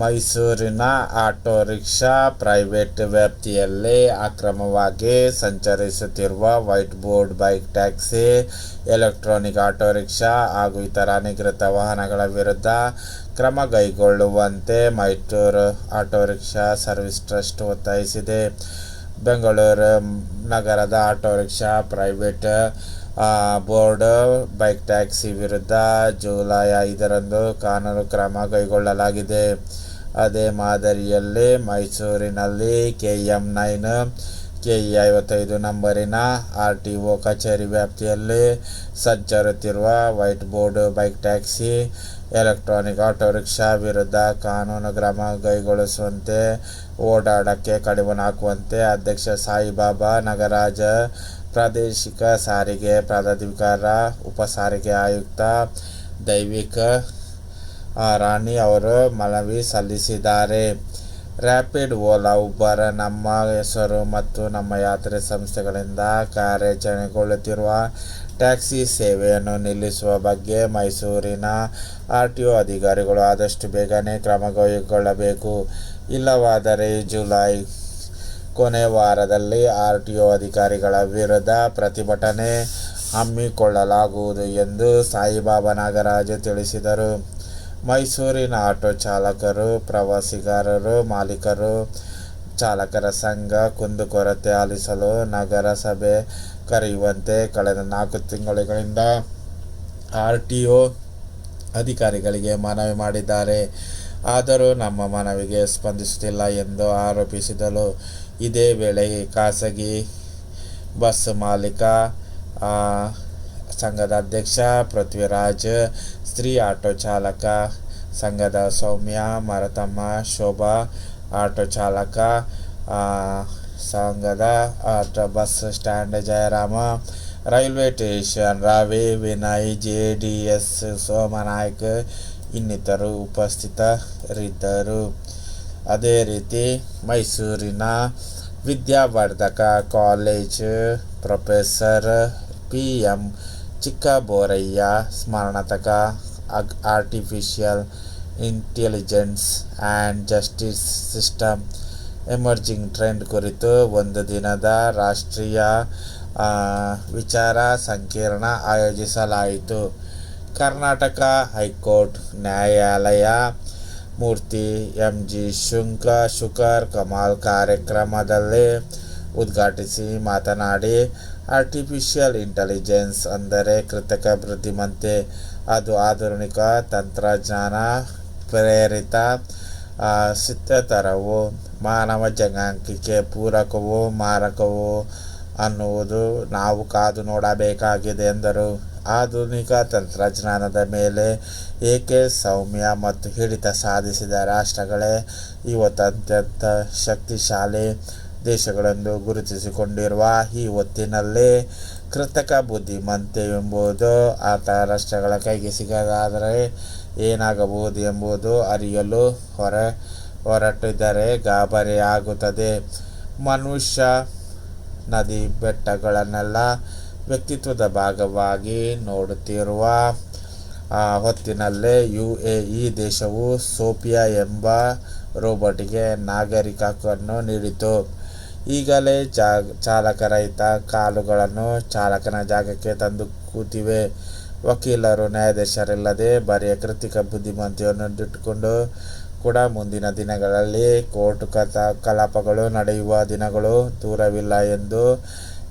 ಮೈಸೂರಿನ auto rickshaw private ವ್ಯಾಪ್ತಿಯಲ್ಲಿ ಅಕ್ರಮವಾಗಿ ಸಂಚರಿಸುತ್ತಿರುವ white board bike, taxi, electronic auto rickshaw ಹಾಗೂ ಇತರ ಅನಿಕೃತ ವಾಹನಗಳ ವಿರುದ್ಧ ಕ್ರಮ ಕೈಗೊಳ್ಳುವಂತೆ Mysuru auto rickshaw service trust ಒತ್ತಾಯಿಸಿದೆ. ಬೆಂಗಳೂರು ನಗರದ auto rickshaw private board, bike, taxi ವಿರುದ್ಧ ಜುಲೈ ಐದರಂದು ಕಾನೂನು ಕ್ರಮ ಕೈಗೊಳ್ಳಲಾಗಿದೆ. ಅದೇ ಮಾದರಿಯಲ್ಲಿ ಮೈಸೂರಿನಲ್ಲಿ K M nine K E ಐವತ್ತೈದು ನಂಬರಿನ ಆರ್ ಟಿ ಒ ಕಚೇರಿ ವ್ಯಾಪ್ತಿಯಲ್ಲಿ ಸಜ್ಜರುತ್ತಿರುವ white board bike taxi, electronic auto rickshaw ವಿರುದ್ಧ ಕಾನೂನು ಕ್ರಮ ಕೈಗೊಳಿಸುವಂತೆ ಓಡಾಡಕ್ಕೆ ಕಡಿವಾಣ ಹಾಕುವಂತೆ ಅಧ್ಯಕ್ಷ ಸಾಯಿಬಾಬಾ ನಗರಾಜ, ಪ್ರಾದೇಶಿಕ ಸಾರಿಗೆ ಪ್ರಾಧಿಕಾರ, ಉಪ ಸಾರಿಗೆ ಆಯುಕ್ತ ದೈವಿಕ ರಾಣಿ ಅವರು ಮನವಿ ಸಲ್ಲಿಸಿದ್ದಾರೆ. ರ್ಯಾಪಿಡ್ ಓಲಾ ಉಬರ್ ನಮ್ಮ ಹೆಸರು ಮತ್ತು ನಮ್ಮ ಯಾತ್ರೆ ಸಂಸ್ಥೆಗಳಿಂದ ಕಾರ್ಯಾಚರಣೆಗೊಳ್ಳುತ್ತಿರುವ ಟ್ಯಾಕ್ಸಿ ಸೇವೆಯನ್ನು ನಿಲ್ಲಿಸುವ ಬಗ್ಗೆ ಮೈಸೂರಿನ ಆರ್ ಟಿ ಒ ಅಧಿಕಾರಿಗಳು ಆದಷ್ಟು ಬೇಗನೆ ಕ್ರಮ ಕೈಗೊಳ್ಳಬೇಕು. ಇಲ್ಲವಾದರೆ ಜುಲೈ ಕೊನೆ ವಾರದಲ್ಲಿ ಆರ್ ಟಿ ಒ ಅಧಿಕಾರಿಗಳ ವಿರುದ್ಧ ಪ್ರತಿಭಟನೆ ಹಮ್ಮಿಕೊಳ್ಳಲಾಗುವುದು ಎಂದು ಸಾಯಿಬಾಬಾ ನಾಗರಾಜು ತಿಳಿಸಿದರು. ಮೈಸೂರಿನ ಆಟೋ ಚಾಲಕರು, ಪ್ರವಾಸಿಗಾರರು, ಮಾಲೀಕರು, ಚಾಲಕರ ಸಂಘ ಕುಂದುಕೊರತೆ ಆಲಿಸಲು ನಗರಸಭೆ ಕರೆಯುವಂತೆ ಕಳೆದ ನಾಲ್ಕು ತಿಂಗಳುಗಳಿಂದ ಆರ್ ಟಿ ಒ ಅಧಿಕಾರಿಗಳಿಗೆ ಮನವಿ ಮಾಡಿದ್ದಾರೆ. ಆದರೂ ನಮ್ಮ ಮನವಿಗೆ ಸ್ಪಂದಿಸುತ್ತಿಲ್ಲ ಎಂದು ಆರೋಪಿಸಿದರು. ಇದೇ ವೇಳೆ ಖಾಸಗಿ ಬಸ್ ಮಾಲೀಕ ಸಂಘದ ಅಧ್ಯಕ್ಷ ಪೃಥ್ವಿರಾಜ್, ಸ್ತ್ರೀ ಆಟೋ ಚಾಲಕ ಸಂಘದ ಸೌಮ್ಯ, ಮರತಮ್ಮ, ಶೋಭಾ ಆಟೋ ಚಾಲಕ ಸಂಘದ bus stand Jayarama, railway station Ravi, Vinay, J D S, Somanayka ಇನ್ನಿತರು ಉಪಸ್ಥಿತರಿದ್ದರು. ಅದೇ ರೀತಿ ಮೈಸೂರಿನ Vidyavardhaka college professor P M Chikkaboraiah, ಸ್ಮರಣತಕ, ಅಗ್ artificial intelligence and justice system emerging trend ಕುರಿತು ಒಂದು ದಿನದ ರಾಷ್ಟ್ರೀಯ ವಿಚಾರ ಸಂಕಿರಣ ಆಯೋಜಿಸಲಾಯಿತು. ಕರ್ನಾಟಕ ಹೈಕೋರ್ಟ್ ನ್ಯಾಯಾಲಯ ಮೂರ್ತಿ ಎಂ ಜಿ ಶುಂಕ ಶುಕರ್ ಕಮಾಲ್ ಕಾರ್ಯಕ್ರಮದಲ್ಲಿ ಉದ್ಘಾಟಿಸಿ ಮಾತನಾಡಿ ಆರ್ಟಿಫಿಷಿಯಲ್ ಇಂಟೆಲಿಜೆನ್ಸ್ ಅಂದರೆ ಕೃತಕ ಬುದ್ಧಿಮತ್ತೆ. ಅದು ಆಧುನಿಕ ತಂತ್ರಜ್ಞಾನ ಪ್ರೇರಿತ ಸಿದ್ಧತರವು ಮಾನವ ಜನಾಂಗಕ್ಕೆ ಪೂರಕವೋ ಮಾರಕವೋ ಅನ್ನುವುದು ನಾವು ಕಾದು ನೋಡಬೇಕಾಗಿದೆ ಎಂದರು. ಆಧುನಿಕ ತಂತ್ರಜ್ಞಾನದ ಮೇಲೆ ಏಕೆ ಸೌಮ್ಯ ಮತ್ತು ಹಿಡಿತ ಸಾಧಿಸಿದ ರಾಷ್ಟ್ರಗಳೇ ಇವತ್ತು ಅತ್ಯಂತ ಶಕ್ತಿಶಾಲಿ ದೇಶಗಳೆಂದು ಗುರುತಿಸಿಕೊಂಡಿರುವ ಈ ಹೊತ್ತಿನಲ್ಲಿ ಕೃತಕ ಬುದ್ಧಿಮತ್ತೆ ಎಂಬುದು ಆತ ರಾಷ್ಟ್ರಗಳ ಕೈಗೆ ಸಿಗದಾದರೆ ಏನಾಗಬಹುದು ಎಂಬುದು ಅರಿಯಲು ಹೊರ ಹೊರಟಿದ್ದರೆ ಗಾಬರಿಯಾಗುತ್ತದೆ. ಮನುಷ್ಯ ನದಿ ಬೆಟ್ಟಗಳನ್ನೆಲ್ಲ ವ್ಯಕ್ತಿತ್ವದ ಭಾಗವಾಗಿ ನೋಡುತ್ತಿರುವ ಹೊತ್ತಿನಲ್ಲೇ ಯು ಎ ಇ ದೇಶವು ಸೋಫಿಯಾ ಎಂಬ ರೋಬೋಟಿಗೆ ನಾಗರಿಕ ಹಕ್ಕನ್ನು ನೀಡಿತು. ಈಗಲೇ ಚಾಲಕ ರಹಿತ ಕಾಲುಗಳನ್ನು ಚಾಲಕನ ಜಾಗಕ್ಕೆ ತಂದು ಕೂತಿವೆ. ವಕೀಲರು, ನ್ಯಾಯಾಧೀಶರಿಲ್ಲದೆ ಬರೆಯ ಕೃತಿಕ ಬುದ್ಧಿಮತ್ತೆಯನ್ನು ಇಟ್ಟುಕೊಂಡು ಕೂಡ ಮುಂದಿನ ದಿನಗಳಲ್ಲಿ ಕೋರ್ಟ್ ಕಲಾಪಗಳು ನಡೆಯುವ ದಿನಗಳು ದೂರವಿಲ್ಲ ಎಂದು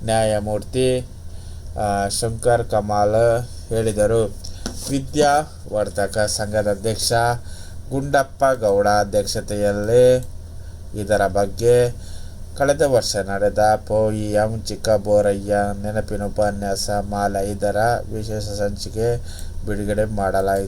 ನ್ಯಾಯಮೂರ್ತಿ ಶಂಕರ್ ಕಮಾಲ್ ಹೇಳಿದರು. ವಿದ್ಯಾವರ್ಧಕ ಸಂಘದ ಅಧ್ಯಕ್ಷ ಗುಂಡಪ್ಪ ಗೌಡ ಅಧ್ಯಕ್ಷತೆಯಲ್ಲಿ ಇದರ ಬಗ್ಗೆ ಕಳೆದ ವರ್ಷ ನಡೆದ ಪೋಯಿಎಂ ಚಿಕ್ಕಬೋರಯ್ಯ ನೆನಪಿನ ಉಪನ್ಯಾಸ ಮಾಲೆ ಇದರ ವಿಶೇಷ ಸಂಚಿಕೆ ಬಿಡುಗಡೆ ಮಾಡಲಾಯಿತು.